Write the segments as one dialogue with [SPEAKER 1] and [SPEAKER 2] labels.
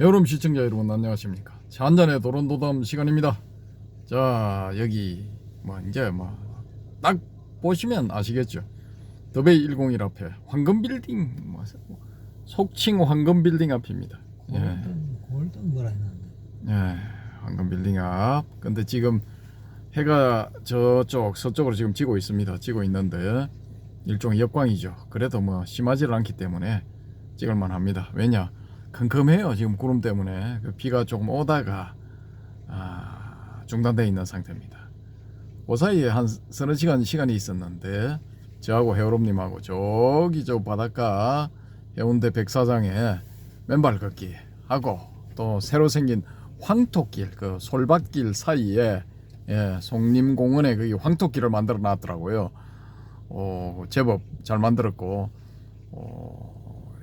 [SPEAKER 1] 여름 시청자 여러분 안녕하십니까 자, 한잔의 도론도담 시간입니다 자 여기 뭐 이제 뭐 딱 보시면 아시겠죠 더베이 101 앞에 황금빌딩 뭐 속칭 황금빌딩 앞입니다 예.
[SPEAKER 2] 골든 골든 뭐라 했는데
[SPEAKER 1] 예, 황금빌딩 앞. 근데 지금 해가 저쪽 서쪽으로 지금 지고 있습니다. 지고 있는데 일종의 역광이죠. 그래도 뭐 심하지는 않기 때문에 찍을만 합니다. 왜냐? 컴컴해요. 지금 구름 때문에 그 비가 조금 오다가 아, 중단되어 있는 상태입니다. 그 사이에 한 서너 시간 시간이 있었는데 저하고 해오롬님하고 저기 저 바닷가 해운대 백사장에 맨발 걷기 하고 또 새로 생긴 황토길 그 솔밭길 사이에 예, 송림공원에 그 황토길을 만들어 놨더라고요. 어, 제법 잘 만들었고 어,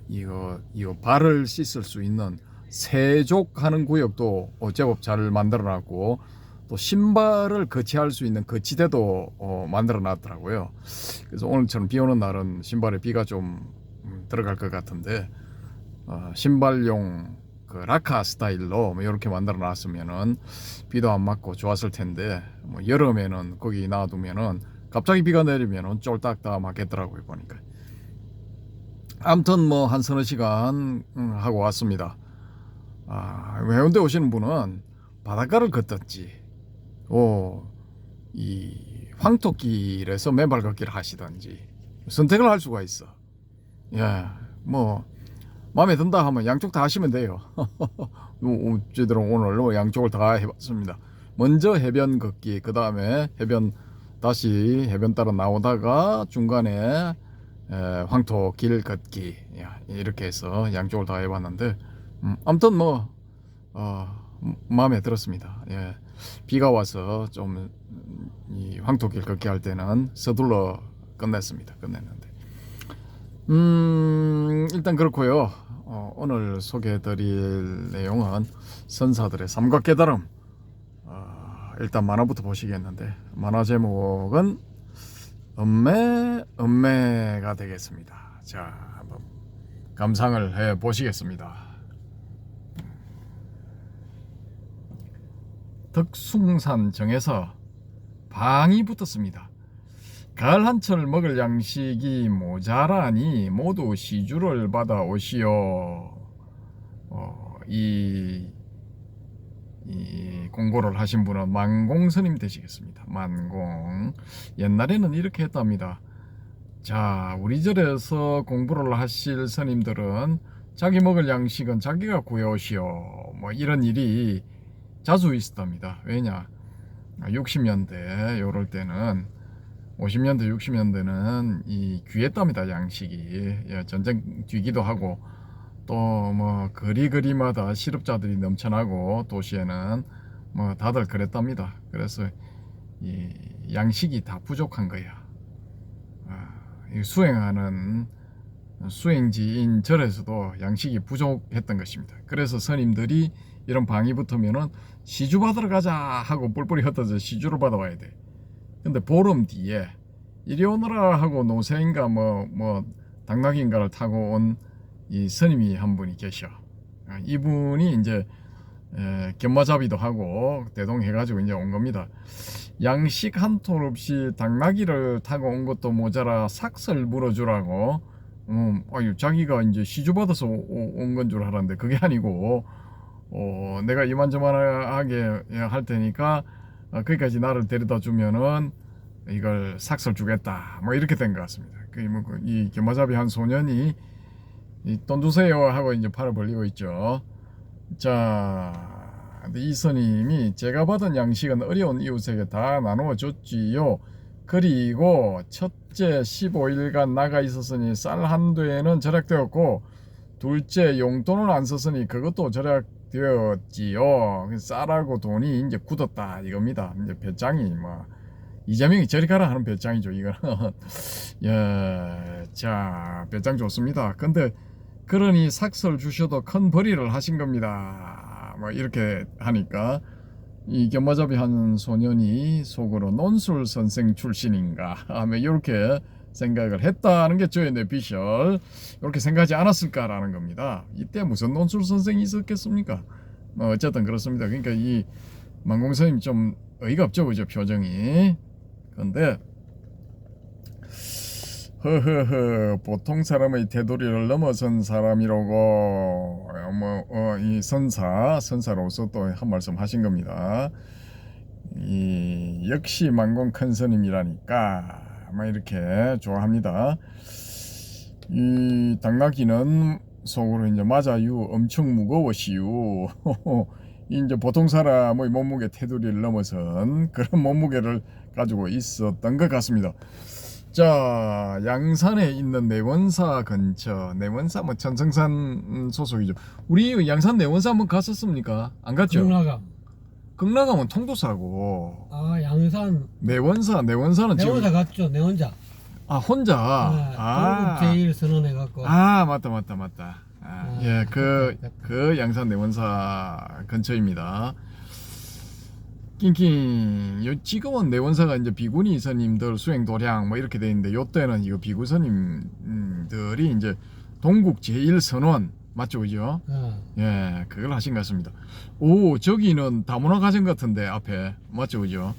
[SPEAKER 1] 이거 이거 발을 씻을 수 있는 세족하는 구역도 어, 제법 잘 만들어 놨고 또 신발을 거치할 수 있는 거치대도 어, 만들어 놨더라고요. 그래서 오늘처럼 비 오는 날은 신발에 비가 좀 음, 들어갈 것 같은데 어, 신발용 그 라카 스타일로 뭐 이렇게 만들어 놨으면은 비도 안 맞고 좋았을 텐데 뭐 여름에는 거기 놔두면은 갑자기 비가 내리면은 쫄딱 다 맞겠더라고요 보니까 아무튼 뭐 한 서너 시간 음, 하고 왔습니다 아 해운대 오시는 분은 바닷가를 걷든지 오 이 황토길에서 맨발 걷기를 하시든지 선택을 할 수가 있어 예 뭐 마음에 든다 하면 양쪽 다 하시면 돼요. 제대로 오늘 뭐 양쪽을 다 해봤습니다. 먼저 해변 걷기, 그 다음에 해변 다시 해변 따라 나오다가 중간에 에, 황토 길 걷기 야, 이렇게 해서 양쪽을 다 해봤는데 음, 아무튼 뭐 어, 마음에 들었습니다. 예. 비가 와서 좀 이 황토길 걷기 할 때는 서둘러 끝냈습니다. 끝냈는데. 음, 일단 그렇고요. 어, 오늘 소개해드릴 내용은 선사들의 삼각 깨달음. 어, 일단 만화부터 보시겠는데 만화 제목은 음매 음매가 되겠습니다. 자, 한번 감상을 해 보시겠습니다. 덕숭산 정에서 방이 붙었습니다. 가을 한철 먹을 양식이 모자라니 모두 시주를 받아 오시오. 어, 이, 이 공고를 하신 분은 만공 스님 되시겠습니다. 만공. 옛날에는 이렇게 했답니다. 자, 우리 절에서 공부를 하실 스님들은 자기 먹을 양식은 자기가 구해오시오. 뭐 이런 일이 자주 있었답니다. 왜냐? 60년대 요럴 때는 50년대, 60년대는 이 귀했답니다, 양식이. 예, 전쟁 뒤기도 하고, 또 뭐 거리거리마다 실업자들이 넘쳐나고, 도시에는 뭐 다들 그랬답니다. 그래서 이 양식이 다 부족한 거야. 아, 이 수행하는 수행지인 절에서도 양식이 부족했던 것입니다. 그래서 스님들이 이런 방이 붙으면은 시주 받으러 가자 하고 뿔뿔이 흩어져 시주를 받아와야 돼. 근데 보름 뒤에 이리 오너라 하고 노새인가 뭐 뭐 당나귀인가를 타고 온 이 스님이 한 분이 계셔. 아, 이분이 이제 에, 견마잡이도 하고 대동해가지고 이제 온 겁니다. 양식 한 톨 없이 당나귀를 타고 온 것도 모자라 삭설 물어주라고. 음, 아유 자기가 이제 시주 받아서 온 건 줄 알았는데 그게 아니고 어, 내가 이만저만하게 할 테니까 어, 거기까지 나를 데려다 주면은 이걸 삭설 주겠다. 뭐 이렇게 된 것 같습니다. 그이 견마잡이 한 소년이 이돈 주세요 하고 이제 팔을 벌리고 있죠. 자, 근데 이 스님이 제가 받은 양식은 어려운 이웃에게 다 나누어 줬지요. 그리고 첫째 15일간 나가 있었으니 쌀한 되는 절약되었고 둘째 용돈을 안 썼으니 그것도 절약되었지요. 쌀하고 돈이 이제 굳었다 이겁니다. 이제 배짱이 뭐 이재명이 저리 가라 하는 배짱이죠 이거는. 예, 자 배짱 좋습니다. 근데 그러니 삭설 주셔도 큰 벌이를 하신 겁니다. 뭐 이렇게 하니까 이 견마잡이 한 소년이 속으로 논술 선생 출신인가 하며 이렇게 생각을 했다는 게 저의 뇌피셜 이렇게 생각하지 않았을까라는 겁니다. 이때 무슨 논술 선생이 있었겠습니까? 뭐 어쨌든 그렇습니다. 그러니까 이 만공선님 좀 어이가 없죠, 그죠 표정이. 그런데 허허허 보통 사람의 테두리를 넘어선 사람이라고 뭐이 선사 선사로서 또 한 말씀 하신 겁니다. 이 역시 만공 큰 스님이라니까 막 이렇게 좋아합니다. 이 당나귀는 속으로 이제 맞아요 엄청 무거워시요 이제 보통 사람의 몸무게 테두리를 넘어선 그런 몸무게를 가지고 있었던 것 같습니다. 자 양산에 있는 내원사 근처 내원사 뭐 천성산 음, 소속이죠. 우리 양산 내원사 한번 갔었습니까? 안 갔죠?
[SPEAKER 2] 경락암.
[SPEAKER 1] 극락하면 통도사고
[SPEAKER 2] 아 양산.
[SPEAKER 1] 내원사 내원사는
[SPEAKER 2] 내원자 갔죠. 내원자.
[SPEAKER 1] 아 혼자
[SPEAKER 2] 아,
[SPEAKER 1] 아,
[SPEAKER 2] 제일 선언해 갖고.
[SPEAKER 1] 아 맞다 맞다 맞다 아,
[SPEAKER 2] 아,
[SPEAKER 1] 예그
[SPEAKER 2] 맞다, 맞다.
[SPEAKER 1] 그 양산 내원사 근처입니다. 낑낑 요 지금은 내 원사가 이제 비구니 스님들 수행 도량 뭐 이렇게 돼 있는데 요때는 이거 비구 스님들이 이제 동국 제일 선원 맞죠 그죠?
[SPEAKER 2] 어.
[SPEAKER 1] 예 그걸 하신 것 같습니다. 오 저기는 다문화 가정 같은데 앞에 맞죠 그죠?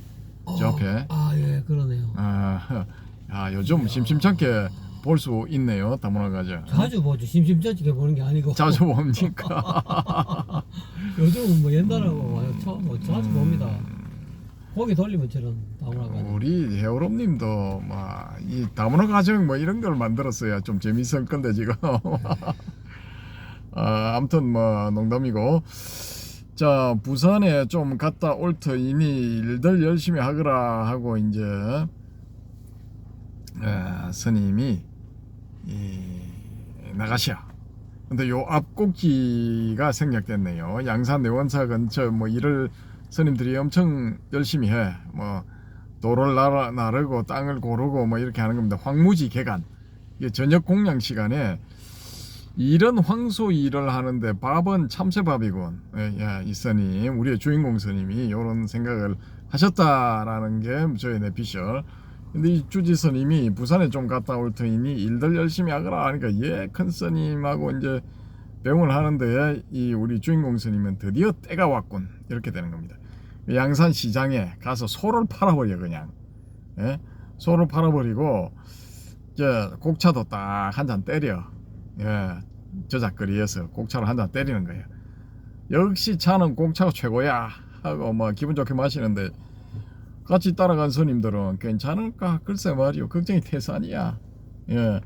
[SPEAKER 1] 저 앞에
[SPEAKER 2] 아예 그러네요.
[SPEAKER 1] 아, 아 요즘 심심찮게 볼 수 있네요 다문화 가정.
[SPEAKER 2] 자주 보죠. 심심찮게 보는 게 아니고.
[SPEAKER 1] 자주 봅니까?
[SPEAKER 2] 요즘은 뭐 옛날하고. 처음 뭐 자주
[SPEAKER 1] 음.
[SPEAKER 2] 봅니다. 고기 돌리면 저런 나무라가.
[SPEAKER 1] 우리 해오롬님도 막 이 다문화 가정 뭐 이런 걸 만들었어야 좀 재밌을 건데 지금. 아, 아무튼 뭐 농담이고. 자 부산에 좀 갔다 올 터이니 일들 열심히 하거라 하고 이제 에, 스님이 이, 나가시야. 근데 요 앞곡지가 생략됐네요. 양산 내원사 근처 뭐 일을 스님들이 엄청 열심히 해. 뭐 도를 나르, 나르고 땅을 고르고 뭐 이렇게 하는 겁니다. 황무지 개간. 이게 저녁 공양 시간에 일은 황소 일을 하는데 밥은 참새밥이군. 예, 예, 이 스님, 우리의 주인공 스님이 이런 생각을 하셨다라는 게 저의 내피셜. 근데 이 주지 스님이 부산에 좀 갔다 올 터이니 일들 열심히 하거라 하니까 예, 큰 스님하고 이제 배웅을 하는데 이 우리 주인공 스님은 드디어 때가 왔군. 이렇게 되는 겁니다. 양산 시장에 가서 소를 팔아버려 그냥. 예? 소를 팔아버리고 이제 곡차도 딱 한 잔 때려. 예, 저작거리에서 곡차를 한 잔 때리는 거예요. 역시 차는 곡차가 최고야 하고 뭐 기분 좋게 마시는데 같이 따라간 스님들은 괜찮을까? 글쎄 말이요. 걱정이 태산이야. 예.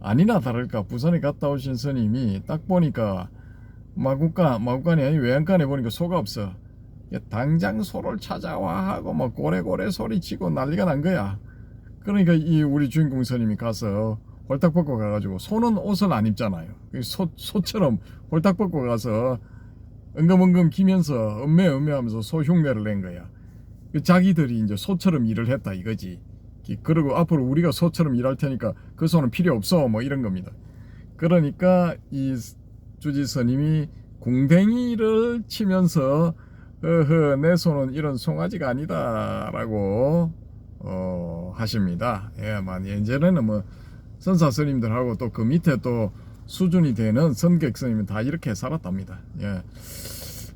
[SPEAKER 1] 아니나 다를까 부산에 갔다 오신 스님이 딱 보니까 마국간 마국간이 아니 외양간에 보니까 소가 없어. 야, 당장 소를 찾아와 하고 뭐 고래고래 소리치고 난리가 난 거야. 그러니까 이 우리 주인공 스님이 가서 홀딱 벗고 가가지고 소는 옷을 안 입잖아요. 그소 소처럼 홀딱 벗고 가서 은금은금 기면서 음매 음매하면서 소 흉내를 낸 거야. 그 자기들이 이제 소처럼 일을 했다 이거지. 기- 그리고 앞으로 우리가 소처럼 일할 테니까 그 소는 필요 없어 뭐 이런 겁니다. 그러니까 이 주지 스님이 궁뎅이를 치면서 어허 내 손은 이런 송아지가 아니다라고 어, 하십니다. 예, 만 예전에는 뭐 선사 스님들하고 또 그 밑에 또 수준이 되는 선객 스님은 다 이렇게 살았답니다. 예.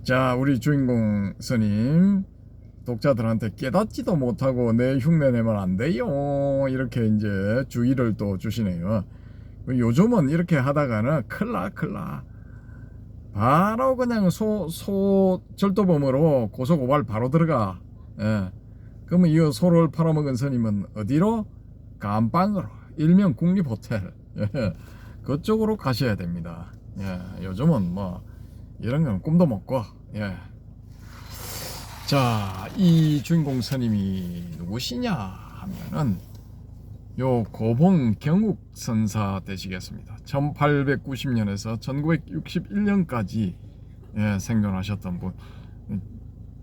[SPEAKER 1] 자, 우리 주인공 스님 독자들한테 깨닫지도 못하고 내 흉내 내면 안 돼요. 이렇게 이제 주의를 또 주시네요. 요즘은 이렇게 하다가는 클라 클라 바로 그냥 소, 소 절도범으로 고소고발 바로 들어가. 예. 그러면 이 소를 팔아먹은 스님은 어디로? 감방으로. 일명 국립호텔. 예. 그쪽으로 가셔야 됩니다. 예. 요즘은 뭐 이런 건 꿈도 못 꿔. 예. 자, 이 주인공 스님이 누구시냐 하면은 요 고봉 경욱 선사 되시겠습니다. 1890년에서 1961년까지 예, 생존하셨던 분.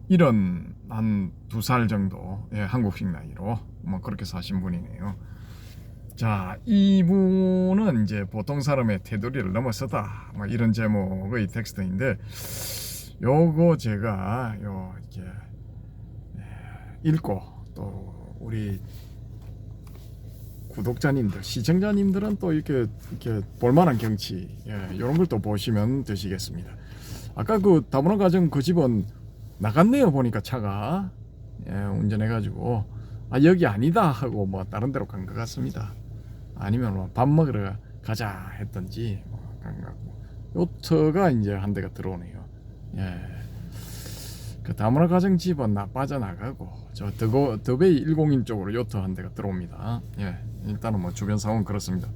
[SPEAKER 1] 이런 한 두 살 정도 예, 한국식 나이로 뭐 그렇게 사신 분이네요. 자, 이분은 이제 보통 사람의 테두리를 넘어서다. 뭐 이런 제목의 텍스트인데 요거 제가 요 이렇게 예, 읽고 또 우리 구독자님들, 시청자님들은 또 이렇게 이렇게 볼만한 경치, 예, 이런 걸 또 보시면 되시겠습니다. 아까 그 다문화 가정 그 집은 나갔네요 보니까 차가 예, 운전해가지고 아 여기 아니다 하고 뭐 다른 데로 간 것 같습니다. 아니면 뭐 밥 먹으러 가자 했던지 뭐 간 것 같고 요트가 이제 한 대가 들어오네요. 예. 그 다문화 가정 집은 나 빠져나가고 저 더고 더베이 101 쪽으로 요트 한 대가 들어옵니다. 예. 일단은 뭐 주변 상황 그렇습니다.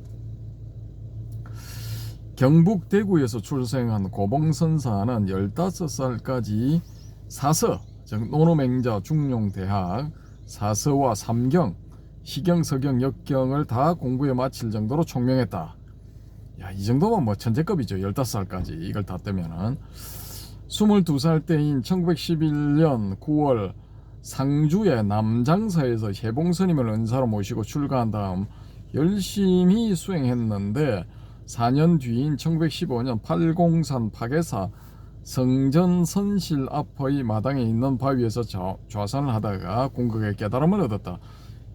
[SPEAKER 1] 경북 대구에서 출생한 고봉선사는 15살까지 사서 즉 노노맹자 중용대학 사서와 삼경 시경 서경 역경을 다 공부에 마칠 정도로 총명했다. 야, 이 정도면 뭐 천재급이죠. 15살까지 이걸 다 뜨면은 22살 때인 1911년 9월 상주의 남장사에서 해봉스님을 은사로 모시고 출가한 다음 열심히 수행했는데 4년 뒤인 1915년 팔공산 파괴사 성전 선실 앞의 마당에 있는 바위에서 좌, 좌산을 하다가 공극의 깨달음을 얻었다.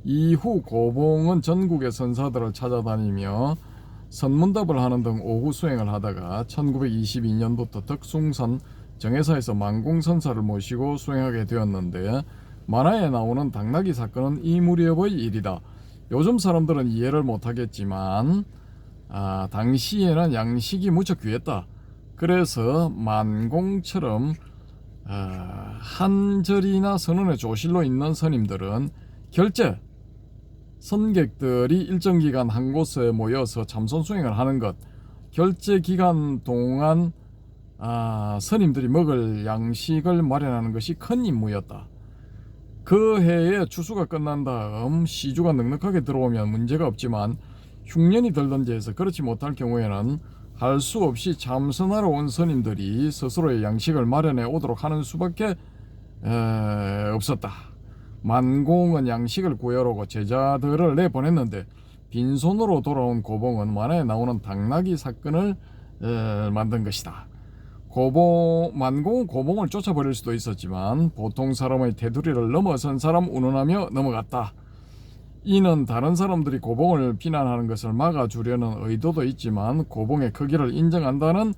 [SPEAKER 1] 이후 고봉은 전국의 선사들을 찾아다니며 선문답을 하는 등 오후 수행을 하다가 1922년부터 덕숭산 정회사에서 만공선사를 모시고 수행하게 되었는데 만화에 나오는 당나귀 사건은 이 무렵의 일이다. 요즘 사람들은 이해를 못하겠지만 아, 당시에는 양식이 무척 귀했다. 그래서 만공처럼 아, 한절이나 선언의 조실로 있는 스님들은 결제 선객들이 일정 기간 한 곳에 모여서 참선 수행을 하는 것 결제 기간 동안 아, 스님들이 먹을 양식을 마련하는 것이 큰 임무였다. 그 해에 추수가 끝난 다음 시주가 넉넉하게 들어오면 문제가 없지만 흉년이 들던지 해서 그렇지 못할 경우에는 할 수 없이 참선하러 온 스님들이 스스로의 양식을 마련해 오도록 하는 수밖에 에, 없었다. 만공은 양식을 구하러 오고 제자들을 내보냈는데 빈손으로 돌아온 고봉은 만화에 나오는 당나귀 사건을 에, 만든 것이다. 고봉 만공은 고봉을 쫓아버릴 수도 있었지만 보통 사람의 테두리를 넘어선 사람 운운하며 넘어갔다. 이는 다른 사람들이 고봉을 비난하는 것을 막아주려는 의도도 있지만 고봉의 크기를 인정한다는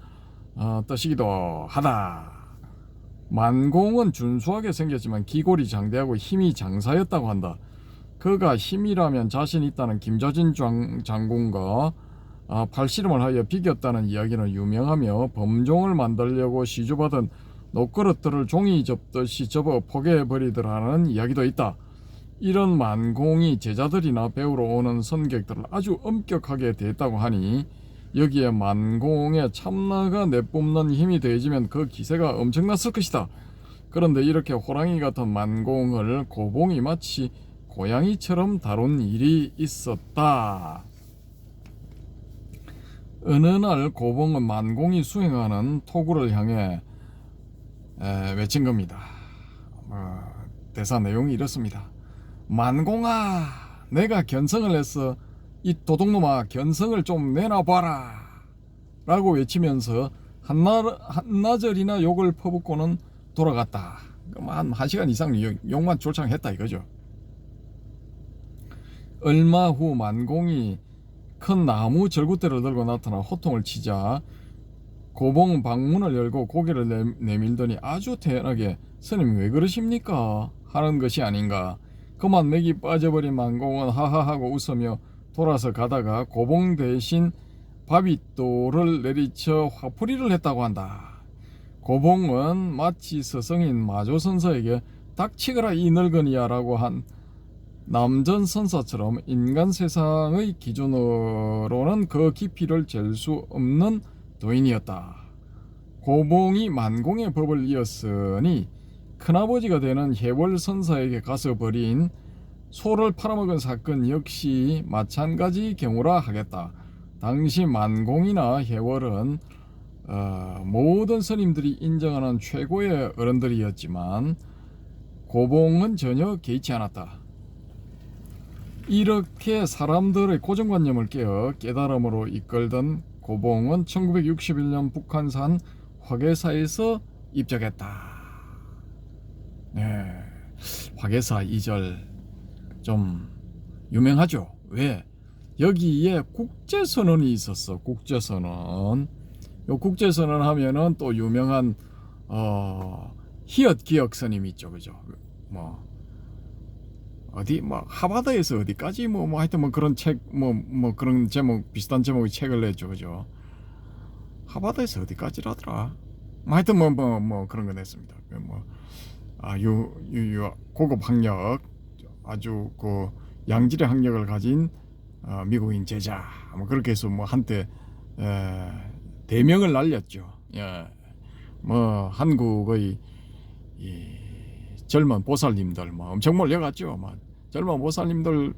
[SPEAKER 1] 어, 뜻이기도 하다. 만공은 준수하게 생겼지만 기골이 장대하고 힘이 장사였다고 한다. 그가 힘이라면 자신 있다는 김조진 장, 장군과 아, 팔씨름을 하여 비겼다는 이야기는 유명하며 범종을 만들려고 시주받은 녹그릇들을 종이 접듯이 접어 포개버리더라는 이야기도 있다. 이런 만공이 제자들이나 배우러 오는 선객들을 아주 엄격하게 대했다고 하니 여기에 만공의 참나가 내뿜는 힘이 더해지면 그 기세가 엄청났을 것이다. 그런데 이렇게 호랑이 같은 만공을 고봉이 마치 고양이처럼 다룬 일이 있었다. 어느 날 고봉은 만공이 수행하는 토구를 향해 에, 외친 겁니다. 어, 대사 내용이 이렇습니다. 만공아, 내가 견성을 해서 이 도둑놈아 견성을 좀 내놔봐라. 라고 외치면서 한나, 한나절이나 욕을 퍼붓고는 돌아갔다. 그럼 한, 한 시간 이상 욕, 욕만 졸창했다 이거죠. 얼마 후 만공이 큰 나무 절구대를 들고 나타나 호통을 치자 고봉 방문을 열고 고개를 내, 내밀더니 아주 태연하게 스님 왜 그러십니까? 하는 것이 아닌가. 그만 맥이 빠져버린 만공은 하하하고 웃으며 돌아서 가다가 고봉 대신 바윗돌을 내리쳐 화풀이를 했다고 한다. 고봉은 마치 스승인 마조선사에게 닥치거라 이 늙은이야라고 한 남전 선사처럼 인간 세상의 기준으로는 그 깊이를 잴 수 없는 도인이었다. 고봉이 만공의 법을 이었으니 큰아버지가 되는 해월 선사에게 가서 벌인 소를 팔아먹은 사건 역시 마찬가지 경우라 하겠다. 당시 만공이나 해월은 어, 모든 스님들이 인정하는 최고의 어른들이었지만 고봉은 전혀 개의치 않았다. 이렇게 사람들의 고정관념을 깨어 깨달음으로 이끌던 고봉은 1961년 북한산 화계사에서 입적했다. 네, 화계사 이절 좀 유명하죠. 왜? 여기에 국제선언이 있었어. 국제선언. 요 국제선언 하면은 또 유명한 어 히읗 기억 스님 있죠, 그죠? 뭐 어디 뭐 하바드에서 어디까지 뭐, 뭐 하여튼 뭐 그런 책뭐뭐 그런 제목 비슷한 제목의 책을 냈죠, 그죠? 하바드에서 어디까지라더라? 뭐 하여튼 뭐뭐뭐 그런 거 냈습니다. 그뭐 아유 유 고급 학력 아주 그 양질의 학력을 가진 어, 미국인 제자 뭐 그렇게 해서 뭐 한때 에, 대명을 날렸죠. 예. 뭐 한국의 이 젊은 보살님들 뭐 엄청 몰려갔죠. 뭐 젊은 보살님들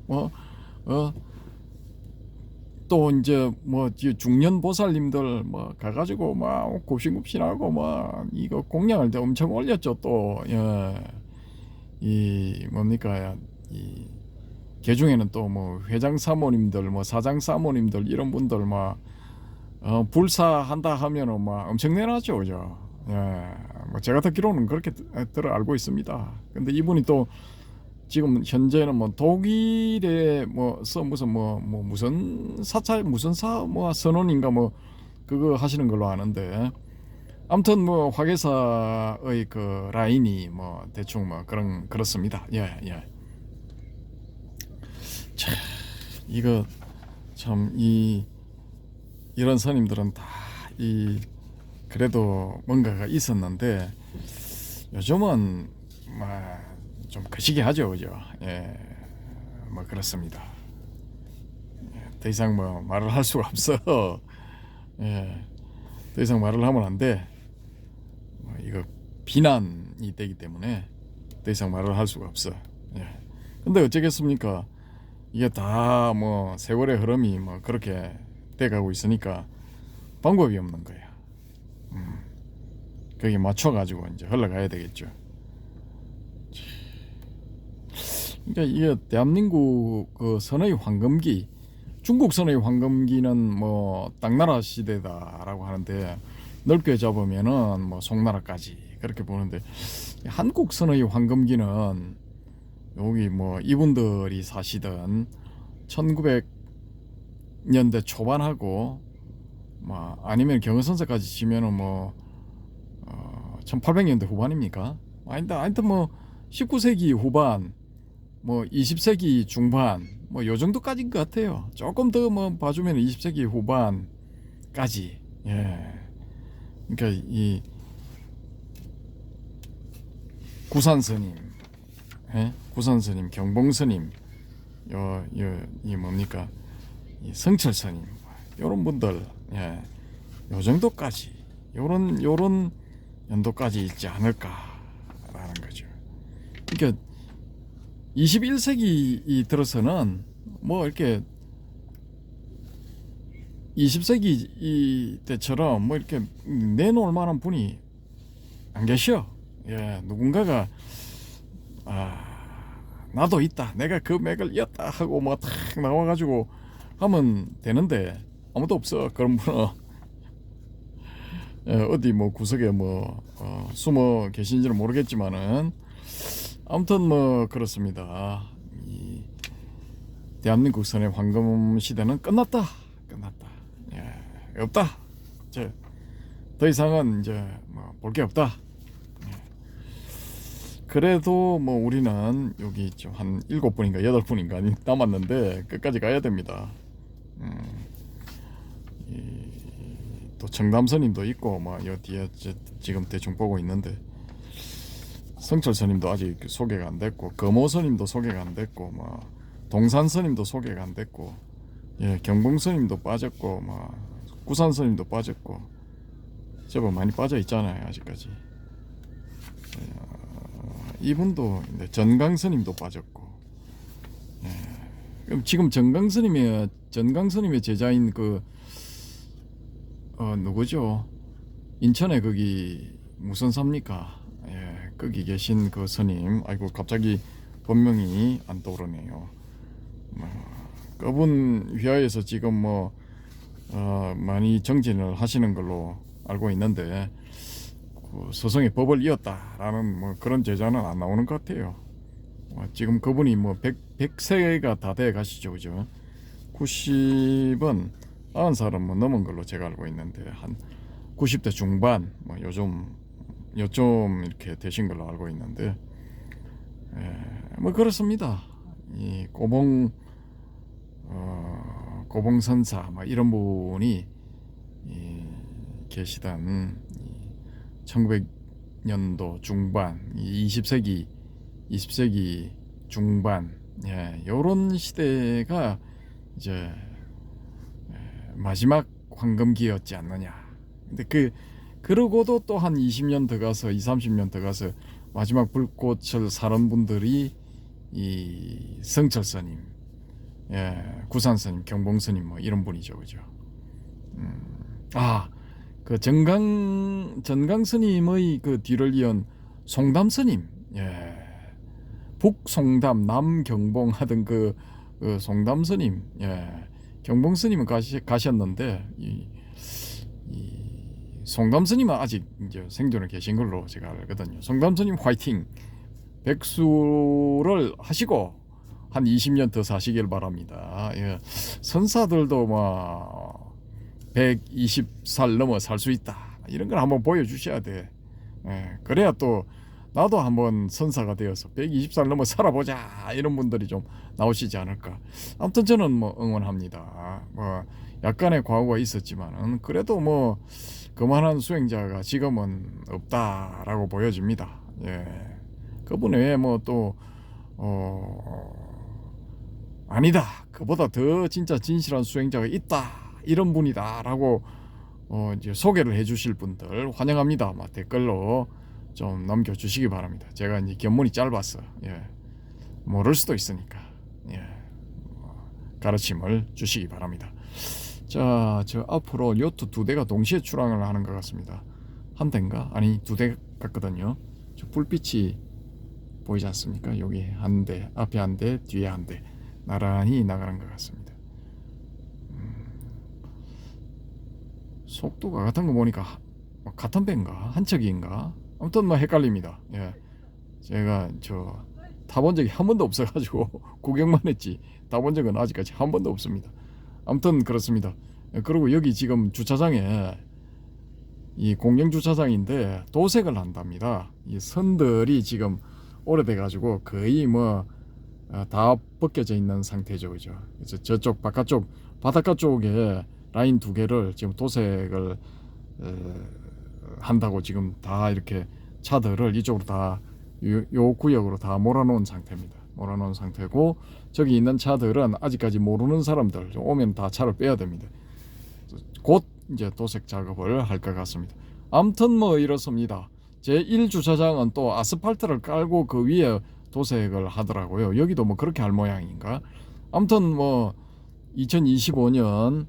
[SPEAKER 1] 뭐어또 이제 뭐 중년 보살님들 뭐 가가지고 막 굽신굽신하고 뭐 이거 공양을 엄청 올렸죠 또 예. 이 뭡니까 이 개중에는 또 뭐 회장 사모님들 뭐 사장 사모님들 이런 분들 막 어, 불사한다 하면은 막 엄청 내놨죠 그죠 예. 뭐 제가 듣기로는 그렇게 드- 들어 알고 있습니다 근데 이분이 또 지금 현재는 뭐 독일에 뭐서 무슨 뭐, 뭐 무슨 사차 무슨 사 뭐 선언인가 뭐 그거 하시는 걸로 아는데 아무튼 뭐 화계사의 그 라인이 뭐 대충 뭐 그런 그렇습니다. 예 예. 자 이거 참 이 이런 스님들은 다 이 그래도 뭔가가 있었는데 요즘은 뭐 좀 거시기 하죠, 그죠? 예, 뭐 그렇습니다. 예, 더 이상 뭐 말을 할 수가 없어. 예, 더 이상 말을 하면 안 돼. 뭐 이거 비난이 되기 때문에 더 이상 말을 할 수가 없어. 예. 근데 어쩌겠습니까? 이게 다 뭐 세월의 흐름이 뭐 그렇게 돼가고 있으니까 방법이 없는 거야. 음. 거기에 맞춰가지고 이제 흘러가야 되겠죠. 그러니까 이게 대한민국 그 선의 황금기, 중국 선의 황금기는 뭐 땅나라 시대다라고 하는데 넓게 잡으면은 뭐 송나라까지 그렇게 보는데 한국 선의 황금기는 여기 뭐 이분들이 사시던 1900년대 초반하고 뭐 아니면 경선사까지 치면은 뭐 어, 1800년대 후반입니까? 아닌데 하여튼 뭐 19세기 후반 뭐 20세기 중반 뭐 요 정도까지인 것 같아요. 조금 더 뭐 봐주면 20세기 후반까지 예. 그러니까 이 구산 스님, 예? 구산 스님, 경봉 스님, 요, 요, 이 뭡니까? 이 성철 스님, 요런 분들, 예, 요 정도까지, 요런, 요런 연도까지 있지 않을까라는 거죠. 그러니까 21세기 이 들어서는 뭐 이렇게 20세기 이 때처럼 뭐 이렇게 내놓을 만한 분이 안 계셔. 예, 누군가가 아 나도 있다. 내가 그 맥을 이었다 하고 뭐탁 나와가지고 하면 되는데 아무도 없어 그런 분은 예, 어디 뭐 구석에 뭐 어, 숨어 계신지는 모르겠지만은 아무튼 뭐 그렇습니다. 이 대한민국 선의 황금 시대는 끝났다. 끝났다. 예, 없다. 이제 더 이상은 이제 뭐 볼 게 없다. 예. 그래도 뭐 우리는 여기 좀한 일곱 분인가 여덟 분인가 남았는데 끝까지 가야 됩니다. 음, 이, 또 청담선님도 있고 뭐 여 뒤에 저- 지금 대충 보고 있는데 성철 스님도 아직 소개가 안 됐고 금호 스님도 소개가 안 됐고 뭐 동산 스님도 소개가 안 됐고 예 경봉 스님도 빠졌고 뭐 구산 스님도 빠졌고 제법 많이 빠져 있잖아요 아직까지 어, 이분도 전강 스님도 빠졌고 예. 그럼 지금 전강 스님의 전강 스님의 제자인 그 어, 누구죠 인천에 거기 무슨 삽니까 예, 거기 계신 그 스님, 아이고 갑자기 본명이 안 떠오르네요. 뭐, 그분 휘하에서 지금 뭐 어, 많이 정진을 하시는 걸로 알고 있는데 그 서성의 법을 이었다라는 뭐 그런 제자는 안 나오는 것 같아요. 어, 지금 그분이 뭐 100, 100 세가 다 돼 가시죠, 그죠? 90은 90살은 뭐 넘은 걸로 제가 알고 있는데 한 90대 중반 뭐 요즘 요즘 이렇게 되신 걸로 알고 있는데 예, 뭐 그렇습니다. 이 고봉 어, 고봉 선사 뭐 이런 분이 이, 계시던 이 1900년도 중반, 이 20세기 20세기 중반 예, 요런 시대가 이제 예, 마지막 황금기였지 않느냐. 근데 그 그러고도 또 한 20년 더 가서 2, 30년 더 가서 마지막 불꽃을 사는 분들이 이 성철 스님, 예, 구산 스님, 경봉 스님 뭐 이런 분이죠, 그죠? 음, 아, 그 정강 전강 스님의 그 뒤를 이은 송담 스님, 예, 북 송담 남 경봉 하던 그, 그 송담 스님, 예, 경봉 스님은 가시, 가셨는데 이, 이 송담 스님은 아직 이제 생존에 계신 걸로 제가 알거든요. 송담 스님 화이팅! 백수를 하시고 한 20년 더 사시길 바랍니다. 예. 선사들도 뭐 120살 넘어 살 수 있다. 이런 걸 한번 보여주셔야 돼. 예. 그래야 또 나도 한번 선사가 되어서 120살 넘어 살아보자 이런 분들이 좀 나오시지 않을까. 아무튼 저는 뭐 응원합니다. 뭐 약간의 과거가 있었지만은 그래도 뭐 그만한 수행자가 지금은 없다라고 보여집니다. 예. 그분 외에 뭐또 어, 아니다. 그보다 더 진짜 진실한 수행자가 있다. 이런 분이다라고 어, 이제 소개를 해주실 분들 환영합니다. 막 댓글로 좀 남겨주시기 바랍니다. 제가 이제 견문이 짧아서 예, 모를 수도 있으니까 예, 어, 가르침을 주시기 바랍니다. 자, 저 앞으로 요트 두 대가 동시에 출항을 하는 것 같습니다. 한 대인가? 아니 두 대 같거든요. 저 불빛이 보이지 않습니까? 여기 한 대, 앞에 한 대, 뒤에 한 대, 나란히 나가는 것 같습니다. 음, 속도가 같은 거 보니까 하- 뭐 같은 배인가, 한 척인가? 아무튼 뭐 헷갈립니다. 예, 제가 저 타본 적이 한 번도 없어가지고 구경만 했지 타본 적은 아직까지 한 번도 없습니다. 아무튼 그렇습니다. 예, 그리고 여기 지금 주차장에 이 공영 주차장인데 도색을 한답니다. 이 선들이 지금 오래돼 가지고 거의 뭐 다 벗겨져 있는 상태죠, 그죠? 저쪽 바깥쪽 바닷가 쪽에 라인 두 개를 지금 도색을 어, 한다고 지금 다 이렇게 차들을 이쪽으로 다 요 구역으로 다 몰아놓은 상태입니다. 몰아놓은 상태고 저기 있는 차들은 아직까지 모르는 사람들 오면 다 차를 빼야 됩니다. 곧 이제 도색 작업을 할 것 같습니다. 아무튼 뭐 이렇습니다. 제 1주차장은 또 아스팔트를 깔고 그 위에 도색을 하더라고요. 여기도 뭐 그렇게 할 모양인가? 아무튼 뭐 2025년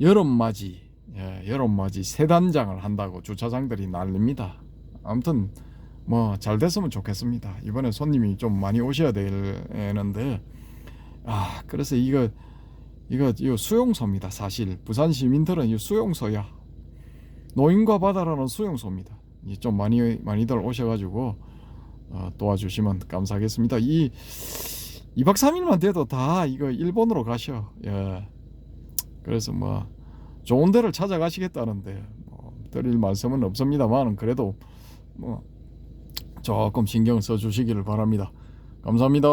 [SPEAKER 1] 여름맞이 예, 여름맞이 세 단장을 한다고 주차장들이 난립니다. 아무튼 뭐 잘 됐으면 좋겠습니다. 이번에 손님이 좀 많이 오셔야 되는데 아 그래서 이거 이거 이거 수용소입니다. 사실 부산 시민들은 이 수용소야. 노인과 바다라는 수용소입니다. 이좀 많이 많이들 오셔가지고 어, 도와주시면 감사하겠습니다. 이 2박 3일만 돼도 다 이거 일본으로 가셔. 예. 그래서 뭐 좋은 데를 찾아가시겠다는데 뭐 드릴 말씀은 없습니다만 그래도 뭐 조금 신경 써 주시기를 바랍니다. 감사합니다.